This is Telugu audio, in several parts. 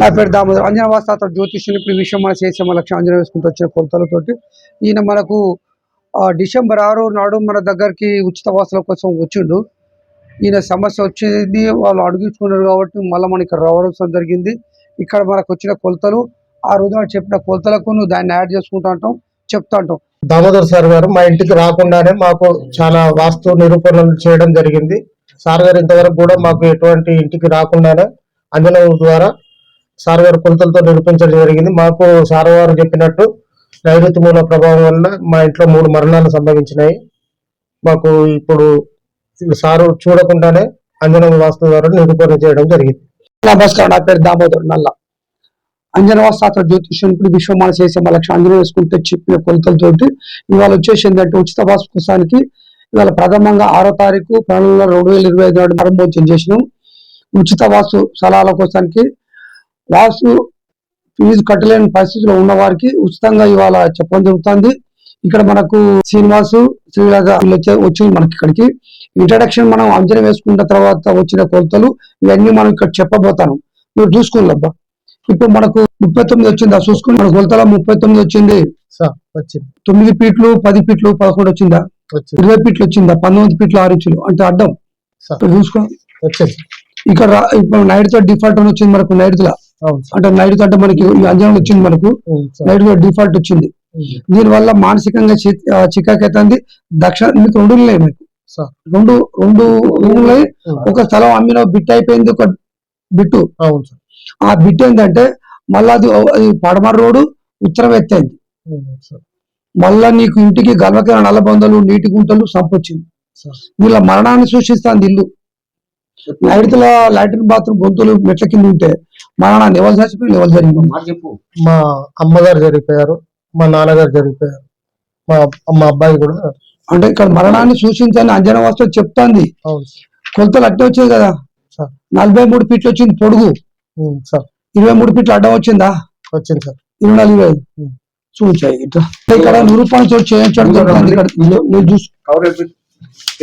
నా పేరు దామోదర్. అంజన వాస్తాత జ్యోతిష్యుని ఇప్పుడు విషయం మన చేసే లక్ష్యం అంజన వేసుకుంటూ వచ్చిన కొలతలతోటి. ఈయన మనకు ఆ, డిసెంబర్ ఆరు నాడు మన దగ్గరికి ఉచిత వాసుల కోసం వచ్చిండు. ఈయన సమస్య వచ్చింది వాళ్ళు అడిగించుకున్నారు కాబట్టి మళ్ళీ మనకి ఇక్కడ రావడం జరిగింది. ఇక్కడ మనకు వచ్చిన కొలతలు ఆ రోజు చెప్పిన కొలతలకు దాన్ని యాడ్ చేసుకుంటూ అంటాం చెప్తా అంటాం. దామోదర్ సార్ గారు మా ఇంటికి రాకుండానే మాకు చాలా వాస్తు నిరూపణలు చేయడం జరిగింది. సార్ గారు ఇంతవరకు కూడా మాకు ఎటువంటి ఇంటికి రాకుండానే అంజన ద్వారా సార్ గారు కొలతలతో నిరూపించడం జరిగింది. మాకు సార్ గారు చెప్పినట్టు నైరుతి మూల ప్రభావం వల్ల మా ఇంట్లో మూడు మరణాలు సంభవించినాయి. మాకు ఇప్పుడు సారు చూడకుండానే అంజనం వాస్తు ద్వారా నిరూపణ చేయడం జరిగింది. నమస్కారం. నా పేరు దామోదర్ నల్ల. అంజన వాస్తాత విశ్వమాన ఇప్పుడు చేసే లక్ష అంజనం వేసుకుంటే చెప్పిన కొలతలతోటి ఇవాళ వచ్చేసి ఏంటంటే ఉచిత వాసు కోసానికి ఇవాళ ప్రథమంగా ఆరో తారీఖు ప్రాణంలో రెండు వేల ఇరవై ఐదు నాడు ప్రారంభోత్సవం చేసినాం. ఉచిత వాసు స్థలాల కోసానికి వాసు ఫీజు కట్టలేని పరిస్థితిలో ఉన్న వారికి ఉచితంగా ఇవాళ చెప్పడం జరుగుతుంది. ఇక్కడ మనకు శ్రీనివాసు శ్రీరాజ వచ్చింది వచ్చి మనకి ఇక్కడికి. ఇంట్రడక్షన్ మనం అంచనా వేసుకున్న తర్వాత వచ్చిన కొలతలు ఇవన్నీ మనం ఇక్కడ చెప్పబోతాను. మీరు చూసుకోండి అబ్బా ఇప్పుడు మనకు ముప్పై తొమ్మిది వచ్చిందా? చూసుకుని మన కొలతల ముప్పై తొమ్మిది వచ్చింది. తొమ్మిది ఫీట్లు పది ఫీట్లు పదకొండు వచ్చిందా? ఇరవై ఫీట్లు వచ్చిందా? పంతొమ్మిది ఫీట్లు ఆరు ఇంచులు అంటే అడ్డం చూసుకో ఇక్కడ ఇప్పుడు నైట్తో డిఫాల్ట్ అని వచ్చింది మనకు నైట్తో అంటే నైట్తో అంటే మనకి అంజనం వచ్చింది మనకు. నైట్తో డిఫాల్ట్ వచ్చింది. దీని వల్ల మానసికంగా చికాకైతుంది. దక్షిణ మీకు రెండు ఉన్నాయి మీకు. సార్. రెండు రెండు రూములు ఉన్నాయి. ఒక స్థలం అమ్మిన బిట్ అయిపోయింది ఒక బిట్టు. అవును సార్. ఆ బిట్ ఏంటంటే మళ్ళా అది పడమర రోడ్డు ఉత్తరం ఎత్తైంది. మళ్ళా నీకు ఇంటికి గర్వకర నల్లబందలు నీటి గుంటలు సంపొచ్చింది. వీళ్ళ మరణాన్ని సూచిస్తాంది ఇల్లు. నైరుతుల లాట్రిన్ బాత్రూమ్ గొంతులు మెట్ల కింద ఉంటే మరణాన్ని ఎవరు చచ్చిపోయి ఎవరు జరిగింది మా అమ్మగారు జరిగిపోయారు మా నాన్నగారు జరిగిపోయారు మా మా అబ్బాయి కూడా అంటే ఇక్కడ మరణాన్ని సూచించని అంజన వస్తువు చెప్తాంది. కొలతలు అట్టే వచ్చాయి కదా. నలభై మూడు ఫీట్లు వచ్చింది పొడుగు. సార్. ఇరవై మూడు ఫీట్లు అడ్డం వచ్చిందా? వచ్చింది సార్. ఇరవై నాలుగు ఇరవై ఇట్లా. ఇక్కడ నిరూపణ చోటు చేయించడం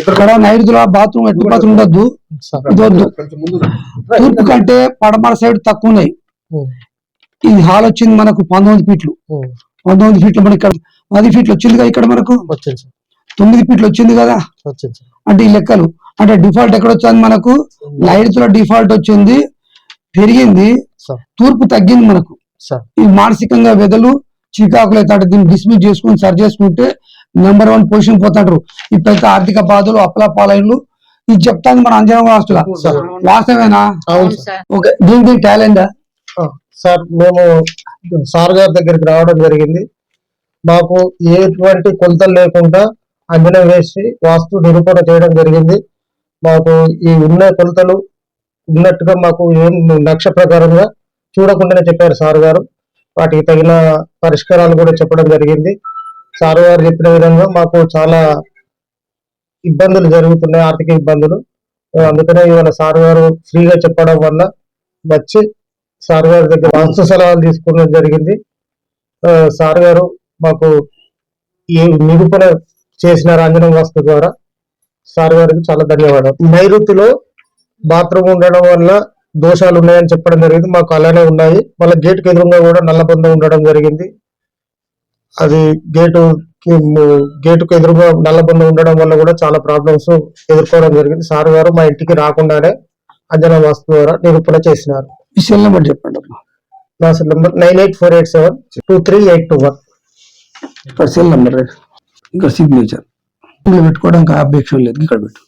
ఇక్కడ నైరుతుల బాత్రూమ్ ఎటు బాత్రూమ్ ఉండద్దు. తూర్పు కంటే పడమర సైడ్ తక్కువ ఉన్నాయి. ఇది హాల్ వచ్చింది మనకు పంతొమ్మిది ఫీట్లు. పంతొమ్మిది ఫీట్లు మనకి ఇక్కడ పది ఫీట్లు వచ్చింది కదా ఇక్కడ మనకు? వచ్చింది సార్. తొమ్మిది ఫీట్లు వచ్చింది కదా? అంటే ఈ లెక్కలు. అంటే డిఫాల్ట్ ఎక్కడ వచ్చింది మనకు నైరుతుల డిఫాల్ట్ వచ్చింది పెరిగింది తూర్పు తగ్గింది మనకు. ఈ మానసికంగా వెదలు చికాకులు అయితే దీన్ని డిస్మిస్ చేసుకుని సరి చేసుకుంటే నెంబర్ వన్ పొజిషన్ పోతాడు ఇప్పుడైతే ఆర్థిక బాధలు అప్పల పాలైన్లు ఇది చెప్తాను మన అంజనా వాస్తుల. వాస్తవేనా? ఓకే దీని దీని టాలెంట్ సార్ మేము సార్ గారి దగ్గరికి రావడం జరిగింది. మాకు ఎటువంటి కొలతలు లేకుండా అంజనం వేసి వాస్తు నిరూపణ చేయడం జరిగింది. మాకు ఈ ఉన్న కొలతలు ఉన్నట్టుగా మాకు ఏం నక్ష ప్రకారంగా చూడకుండానే చెప్పారు సార్ గారు. వాటికి తగిన పరిష్కారాలు కూడా చెప్పడం జరిగింది. సార్ గారు చెప్పిన విధంగా మాకు చాలా ఇబ్బందులు జరుగుతున్నాయి ఆర్థిక ఇబ్బందులు. అందుకనే ఇవాళ సార్ గారు ఫ్రీగా చెప్పడం వల్ల వచ్చి సార్ గారి దగ్గర వాస్తు సలహాలు తీసుకోవడం జరిగింది. సార్ గారు మాకు ఈ నిరూపణ చేసిన రాంజనం వాస్తు ద్వారా సార్ గారికి చాలా ధన్యవాదాలు. నైరుతిలో బాత్రూమ్ ఉండడం వల్ల దోషాలు ఉన్నాయని చెప్పడం జరిగింది. మాకు అలానే ఉన్నాయి. మళ్ళీ గేటుకి ఎదురుగా కూడా నల్లబంధం ఉండడం జరిగింది. అది గేటు గేటుకు ఎదురుగా నల్లబంధం ఉండడం వల్ల కూడా చాలా ప్రాబ్లమ్స్ ఎదుర్కోవడం జరిగింది. సార్ గారు మా ఇంటికి రాకుండానే అంజనా వాస్తు ద్వారా నిరూపణ చేసినారు. సెల్ నెంబర్ చెప్పండి. నా cell number nine eight four eight seven two three eight two one. Cell number ఇక్కడ సిగ్నేచర్ ఇందులో పెట్టుకోవడానికి అబ్జెక్షన్ లేదు. ఇక్కడ పెట్టు.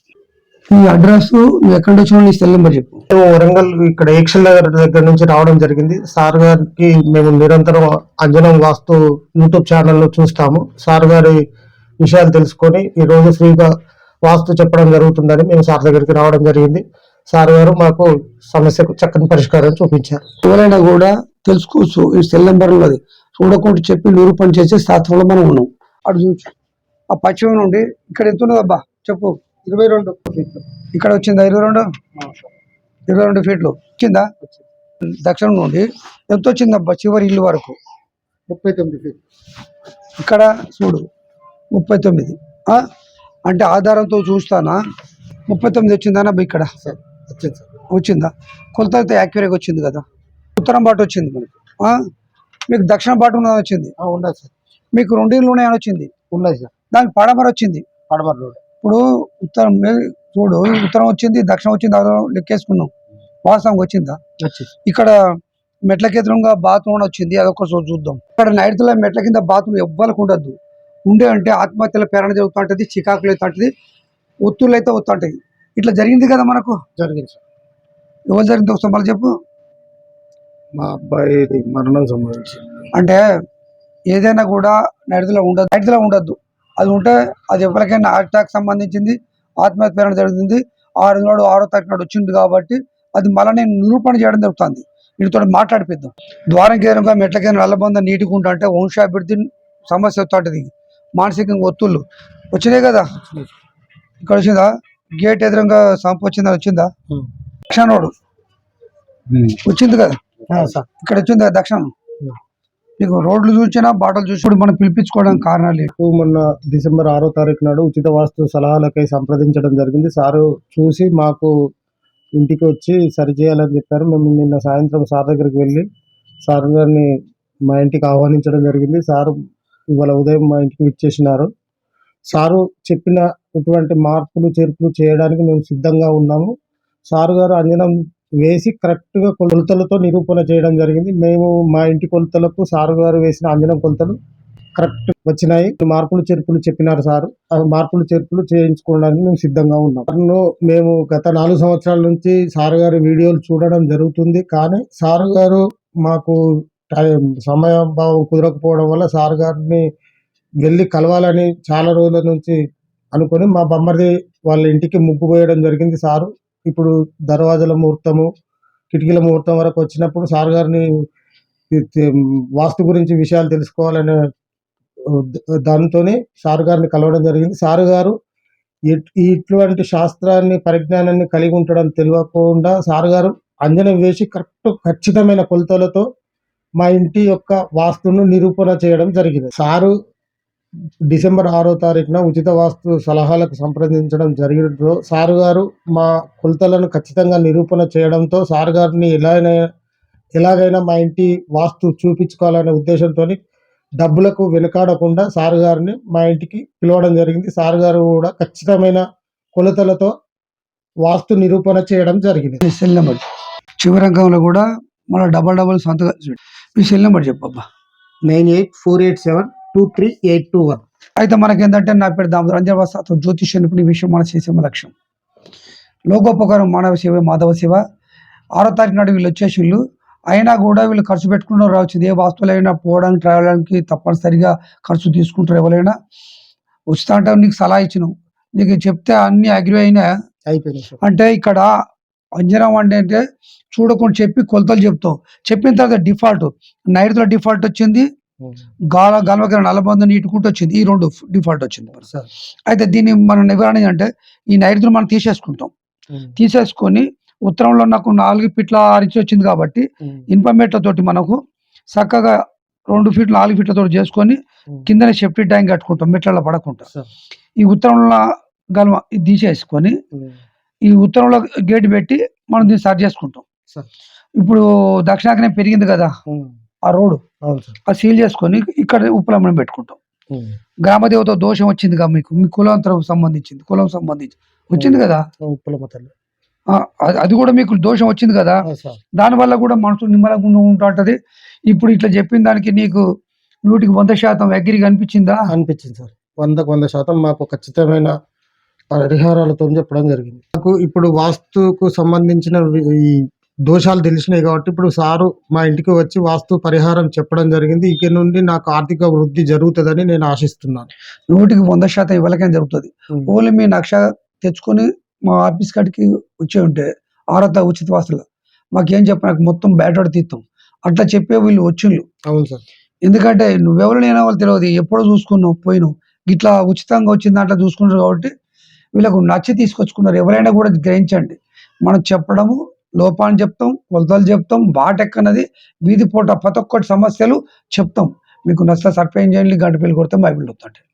నీ అడ్రస్ నువ్వు ఎక్కడి నుంచి వచ్చినావు నీ సెల్ నెంబర్ చెప్పు. మేము వరంగల్ ఇక్కడ ఏక్షల్ నగర్ దగ్గర నుంచి రావడం జరిగింది. సార్ గారికి మేము నిరంతరం అంజనం వాస్తు యూట్యూబ్ ఛానల్లో చూస్తాము. సార్ గారి విషయాలు తెలుసుకొని ఈ రోజు ఫ్రీగా వాస్తు చెప్పడం జరుగుతుందని మేము సార్ దగ్గరికి రావడం జరిగింది. సార్ గారు మాకు సమస్యకు చక్కని పరిష్కారం చూపించారు. ఎవరైనా కూడా తెలుసుకోవచ్చు. ఈ సెల్ నెంబర్ ఉన్నది చూడకుండా చెప్పి నిరూపణ చేసే శాస్త్రంలో మనం ఉన్నాం. అటు చూచు ఆ పశ్చిమ నుండి ఇక్కడ ఎంత ఉన్నది అబ్బా చెప్పు. ఇరవై రెండు ఫీట్లు ఇక్కడ వచ్చిందా ఇరవై రెండు? ఇరవై రెండు ఫీట్లు వచ్చిందా? దక్షిణం నుండి ఎంత వచ్చింది అబ్బా చివరి ఇల్లు వరకు? ముప్పై తొమ్మిది ఫీట్ ఇక్కడ చూడు ముప్పై తొమ్మిది? అంటే ఆధారంతో చూస్తానా? ముప్పై తొమ్మిది వచ్చిందన్న ఇక్కడ? సార్ వచ్చింది వచ్చిందా? కొలత అయితే యాక్యురేట్గా వచ్చింది కదా. ఉత్తరం బాట వచ్చింది మనకు? మీకు దక్షిణ బాట ఉన్నది వచ్చింది? ఉన్నది సార్. మీకు రెండింటిలో ఉన్నాయని వచ్చింది? ఉన్నది సార్. దానికి పడమర వచ్చింది. పడమర రోడ్. ఇప్పుడు ఉత్తరం చూడు ఉత్తరం వచ్చింది దక్షిణం వచ్చింది లెక్కేసుకున్నాం. వాస్తవంగా వచ్చిందా? ఇక్కడ మెట్ల కేంద్రంగా బాత్రూమ్ వచ్చింది అదొక చూద్దాం. ఇక్కడ నైరుతిలో మెట్ల కింద బాత్రూమ్ ఎవ్వరికి ఉండద్దు. ఉండే అంటే ఆత్మహత్యల పేరణ జరుగుతుంటది చికాకులు అవుతుంటది ఒత్తులు అయితే వస్తుంటది ఇట్లా జరిగింది కదా మనకు? జరిగింది సార్. ఎవరు జరిగింది ఒకసారి మళ్ళీ చెప్పు. మా అబ్బాయి మరణం సంభవించింది. అంటే ఏదైనా కూడా నైరుతిలో ఉండదు నైరుతిలో ఉండద్దు. అది ఉంటే అది ఎవరికైనా అటాక్ సంబంధించింది ఆత్మహత్య పేరణ జరుగుతుంది ఆరు నాడు ఆరో తారీఖు నాడు వచ్చింది కాబట్టి అది మళ్ళీ నేను నిరూపణ చేయడం జరుగుతుంది. వీటితో మాట్లాడిపిద్దాం. ద్వారం కేంద్రంగా మెట్ల కేంద్రం నల్లబొంద నీటిగా ఉంటా అంటే వంశాభివృద్ధి సమస్య వస్తుంటది. మానసికంగా ఒత్తుళ్ళు వచ్చినాయి కదా? ఇక్కడ వచ్చిందా? గేట్ ఎదురుగా సంపు వచ్చిందా? వచ్చిందా? ఉం. దక్షిణ రోడ్ వచ్చింది కదా? సార్. ఇక్కడ వచ్చింది కదా దక్షిణం. నీకు రోడ్లు చూసినా బాటలు చూసి మనం పిలిపించుకోవడానికి కారణాలు? నాకు మొన్న డిసెంబర్ ఆరో తారీఖు నాడు ఉచిత వాస్తు సలహాలకై సంప్రదించడం జరిగింది. సారు చూసి మాకు ఇంటికి వచ్చి సరి చేయాలని చెప్పారు. మేము నిన్న సాయంత్రం సార్ దగ్గరికి వెళ్ళి సార్ గారిని మా ఇంటికి ఆహ్వానించడం జరిగింది. సారు ఇవాళ ఉదయం మా ఇంటికి ఇచ్చేసినారు సారు చెప్పిన ఇటువంటి మార్పులు చేర్పులు చేయడానికి మేము సిద్ధంగా ఉన్నాము. సారు గారు అంజనం వేసి కరెక్ట్గా కొలతలతో నిరూపణ చేయడం జరిగింది. మేము మా ఇంటి కొలతలకు సారు గారు వేసిన అంజనం కొలతలు కరెక్ట్ వచ్చినాయి. మార్పులు చేర్పులు చెప్పినారు సార్. ఆ మార్పులు చేర్పులు చేయించుకోవడానికి మేము సిద్ధంగా ఉన్నాం. మేము గత నాలుగు సంవత్సరాల నుంచి సార్ గారి వీడియోలు చూడడం జరుగుతుంది. కానీ సార్ గారు మాకు టైం సమయభావం కుదరకపోవడం వల్ల సార్ గారిని వెళ్ళి కలవాలని చాలా రోజుల నుంచి అనుకొని మా బొమ్మది వాళ్ళ ఇంటికి ముగ్గు పోయడం జరిగింది సారు. ఇప్పుడు దర్వాజల ముహూర్తము కిటికీల ముహూర్తం వరకు వచ్చినప్పుడు సార్ గారిని వాస్తు గురించి విషయాలు తెలుసుకోవాలనే దానితోనే సార్ గారిని కలవడం జరిగింది. సార్ గారు ఇటువంటి శాస్త్రాన్ని పరిజ్ఞానాన్ని కలిగి ఉండడం తెలియకుండా సార్ గారు అంజనం వేసి కరెక్ట్ ఖచ్చితమైన కొలతలతో మా ఇంటి యొక్క వాస్తును నిరూపణ చేయడం జరిగింది. సారు డిసెంబర్ ఆరో తారీఖున ఉచిత వాస్తు సలహాలకు సంప్రదించడం జరిగినప్పుడు సారు గారు మా కొలతలను ఖచ్చితంగా నిరూపణ చేయడంతో సార్ గారిని ఎలాగైనా ఎలాగైనా మా ఇంటి వాస్తు చూపించుకోవాలనే ఉద్దేశంతో డబ్బులకు వెనుకాడకుండా సార్ గారిని మా ఇంటికి పిలవడం జరిగింది. సార్ గారు కూడా ఖచ్చితమైన కొలతలతో వాస్తు నిరూపణ చేయడం జరిగింది. సెల్ నెంబర్ చివరి అంకంలో కూడా మళ్ళీ డబల్ డబల్ సంతగా మీ సెల్ నెంబర్ చెప్పబ్బా nine eight four eight seven two three eight two one అయితే మనకేంటంటే నా పేరు దామోదర్. అంజన్ వాస్తు జ్యోతిష్యం ఇప్పుడు ఈ విషయం మన చేసే లక్ష్యం. లోకోపకారం మానవ సేవ మాధవ సేవ. ఆరో తారీఖు నాడు వీళ్ళు వచ్చేసి వీళ్ళు. అయినా కూడా వీళ్ళు ఖర్చు పెట్టుకుంటూ రావచ్చు. ఏ వాస్తువులు అయినా పోవడానికి ట్రావెల్కి తప్పనిసరిగా ఖర్చు తీసుకుంటారు ఎవరైనా. ఉచిత అంటే నీకు సలహా ఇచ్చిన. నీకు చెప్తే అన్ని అగ్రి అయినా అయిపోయింది సార్. అంటే ఇక్కడ అంజనం అంటే అంటే చూడకుండా చెప్పి కొలతలు చెప్తావు. చెప్పిన తర్వాత డిఫాల్ట్ నైరుతిలో డిఫాల్ట్ వచ్చింది. గాల గలవకర నల్లబంద నీటుకుంటూ వచ్చింది. ఈ రెండు డిఫాల్ట్ వచ్చింది సార్. అయితే దీన్ని మనం నివారణ అంటే ఈ నైరుతిని మనం తీసేసుకుంటాం. తీసేసుకొని ఉత్తరంలో నాకు నాలుగు ఫీట్ల ఆరు ఇంచులు వచ్చింది కాబట్టి ఇనుప మెట్లతోటి మనకు చక్కగా రెండు ఫీట్లు నాలుగు ఫీట్లతో చేసుకొని కిందనే సెఫ్టీ ట్యాంక్ కట్టుకుంటాం మెట్లలో పడకుండా. ఈ ఉత్తరంలో గలవ ఇది తీసేసుకొని ఈ ఉత్తరంలో గేట్ పెట్టి మనం దీన్ని సరి చేసుకుంటాం. సార్. ఇప్పుడు దక్షిణాగ్నే పెరిగింది కదా. ఆ రోడ్డు ఆ సీల్ చేసుకొని ఇక్కడ ఉప్పులమ్మని పెట్టుకుంటాం. గ్రామదేవత దోషం వచ్చింది కదా మీకు? మీ కులాంతరం సంబంధించింది కులం సంబంధించి. వచ్చింది కదా? అది- అది కూడా మీకు దోషం వచ్చింది కదా? దానివల్ల కూడా మనసు నిమ్మలంగా ఉంటుంటది. ఇప్పుడు ఇట్లా చెప్పిన దానికి నీకు నూటికి వంద శాతం అగ్రి కనిపించిందా? అనిపించింది సార్. వందకు వంద శాతం మాకు ఖచ్చితమైన పరిహారాలతో చెప్పడం జరిగింది. నాకు ఇప్పుడు వాస్తుకు సంబంధించిన ఈ దోషాలు తెలిసినాయి కాబట్టి ఇప్పుడు సారు మా ఇంటికి వచ్చి వాస్తు పరిహారం చెప్పడం జరిగింది. ఇక నుండి నాకు ఆర్థిక వృద్ధి జరుగుతుందని నేను ఆశిస్తున్నాను. నూటికి వంద శాతం ఇవ్వలకైనా జరుగుతుంది. ఓన్లీ మీ నక్ష తెచ్చుకొని మా ఆఫీస్ కాడికి వచ్చి ఉంటే ఆరత ఉచిత వాసులు మాకేం చెప్ప నాకు మొత్తం బ్యాటోడ్ తీస్తాం. అట్లా చెప్పే వీళ్ళు వచ్చిండ్రు అవును సార్. ఎందుకంటే నువ్వెవరు నేను వాళ్ళు తెలియదు. ఎప్పుడో చూసుకున్నావు పోయినావు ఇట్లా ఉచితంగా వచ్చిన దాంట్లో చూసుకున్నారు కాబట్టి వీళ్ళకు నచ్చి తీసుకొచ్చుకున్నారు. ఎవరైనా కూడా గ్రహించండి. మనం చెప్పడము లోపాన్ని చెప్తాం కొలతలు చెప్తాం బాటెక్కనది వీధి పూట ప్రతి ఒక్కటి సమస్యలు చెప్తాం. మీకు నచ్చితే సర్పంచ్ చేయండి గంట పెళ్ళి కొడితే బైబిల్ వస్తుంటాయి